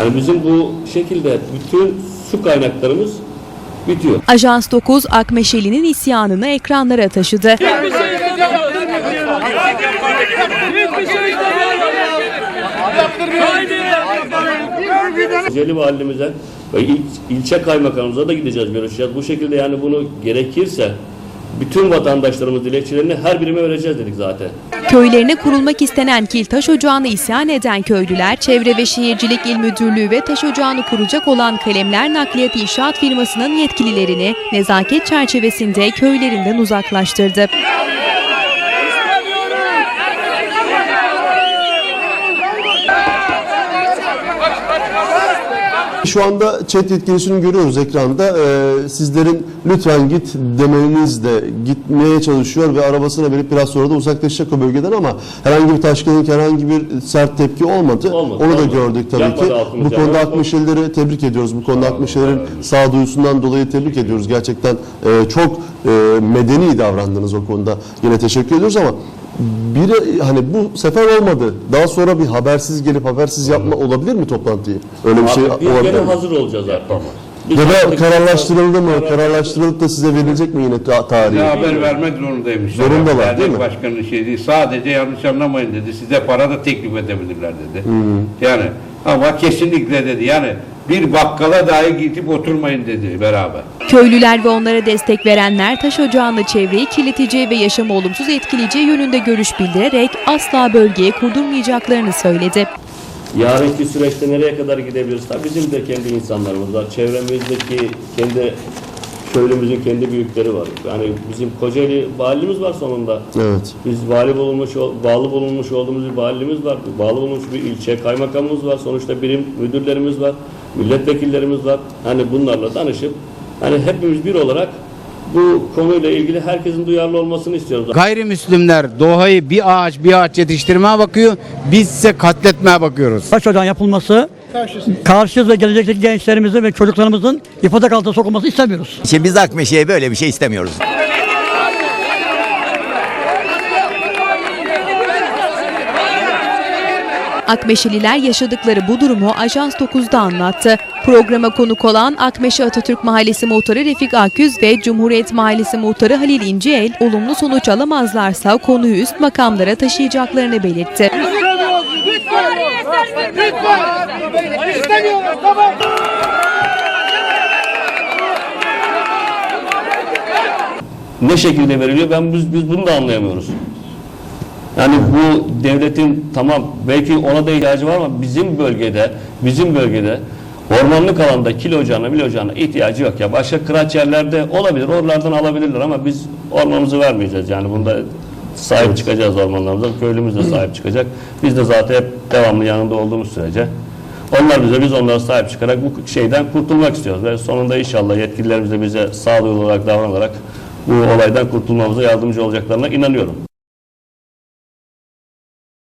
Yani bizim bu şekilde bütün su kaynaklarımız bitiyor. Ajans 9 Akmeşeli'nin isyanını ekranlara taşıdı. Kocaeli valimize ve il, ilçe kaymakamımıza da gideceğiz, görüşeceğiz. Bu şekilde yani bunu gerekirse bütün vatandaşlarımız dilekçelerini her birime vereceğiz dedik zaten. Köylerine kurulmak istenen kil taş ocağını isyan eden köylüler, Çevre ve Şehircilik İl Müdürlüğü ve taş ocağını kuracak olan Kalemler Nakliyat İnşaat firmasının yetkililerini nezaket çerçevesinde köylerinden uzaklaştırdı. Şu anda chat yetkilisini görüyoruz ekranda. Ee, sizlerin lütfen git demenizle gitmeye çalışıyor ve arabasına verip biraz sonra da uzaklaşacak o bölgeden ama herhangi bir taşkınlık, herhangi bir sert tepki olmadı. Olmadı, Onu da olmadı. gördük tabii Yapmadı ki. Bu konuda yani. Tebrik ediyoruz. Bu konuda Akmeşelilerin sağduyusundan dolayı tebrik ediyoruz. Gerçekten e, çok e, medeni davrandınız o konuda. Yine teşekkür ediyoruz ama biri hani bu sefer olmadı. Daha sonra bir habersiz gelip habersiz yapma olabilir mi toplantıyı? Öyle bir şey Abi biz olabilir gene mi? hazır olacağız artık. Biz Ya da artık- kararlaştırıldı mı? Kararlaştırılıp da size verilecek mi yine ta- tarihi? Size haber vermek zorundaymış. Zorundalar, Dernek değil mi? Başkanı şey değil. Sadece yanlış anlamayın dedi. Size para da teklif edebilirler dedi. Yani ama kesinlikle dedi. Yani bir bakkala dahi gidip oturmayın dedi beraber. Köylüler ve onlara destek verenler taş ocağını çevreyi kirleteceği ve yaşamı olumsuz etkileyeceği yönünde görüş bildirerek asla bölgeye kurdurmayacaklarını söyledi. Yarınki süreçte nereye kadar gidebiliriz? Tabii bizim de kendi insanlarımız var. Çevremizdeki kendi köylümüzün kendi büyükleri var. Yani bizim Kocaeli valimiz var sonunda. Evet. Biz vali bulunmuş, bağlı bulunmuş olduğumuz bir valimiz var. Bağlı bulunmuş bir ilçe kaymakamımız var. Sonuçta birim müdürlerimiz var. Milletvekillerimiz var. Hani bunlarla danışıp hani hepimiz bir olarak bu konuyla ilgili herkesin duyarlı olmasını istiyoruz. Gayrimüslimler doğayı bir ağaç bir ağaç yetiştirmeye bakıyor. Biz ise katletmeye bakıyoruz. Taş ocağın yapılması karşıyız ve gelecekteki gençlerimizin ve çocuklarımızın ifadak altına sokulması istemiyoruz. İşte biz Akmeşe'ye böyle bir şey istemiyoruz. Akmeşeliler yaşadıkları bu durumu Ajans 9'da anlattı. Programa konuk olan Akmeşe Atatürk Mahallesi Muhtarı Refik Aküz ve Cumhuriyet Mahallesi Muhtarı Halil İnceel olumlu sonuç alamazlarsa konuyu üst makamlara taşıyacaklarını belirtti. Ne şekilde veriliyor ben biz, biz bunu da anlayamıyoruz. Yani bu devletin tamam belki ona da ihtiyacı var ama bizim bölgede bizim bölgede ormanlık alanda kilo ocağına mil ocağına ihtiyacı yok ya. Başka kıraç yerlerde olabilir oralardan alabilirler ama biz ormanımızı vermeyeceğiz yani bunda sahip çıkacağız ormanlarımıza köylümüz de sahip çıkacak. Biz de zaten hep devamlı yanında olduğumuz sürece onlar bize biz onlara sahip çıkarak bu şeyden kurtulmak istiyoruz ve sonunda inşallah yetkililerimiz de bize sağduyulu olarak davranarak bu olaydan kurtulmamıza yardımcı olacaklarına inanıyorum.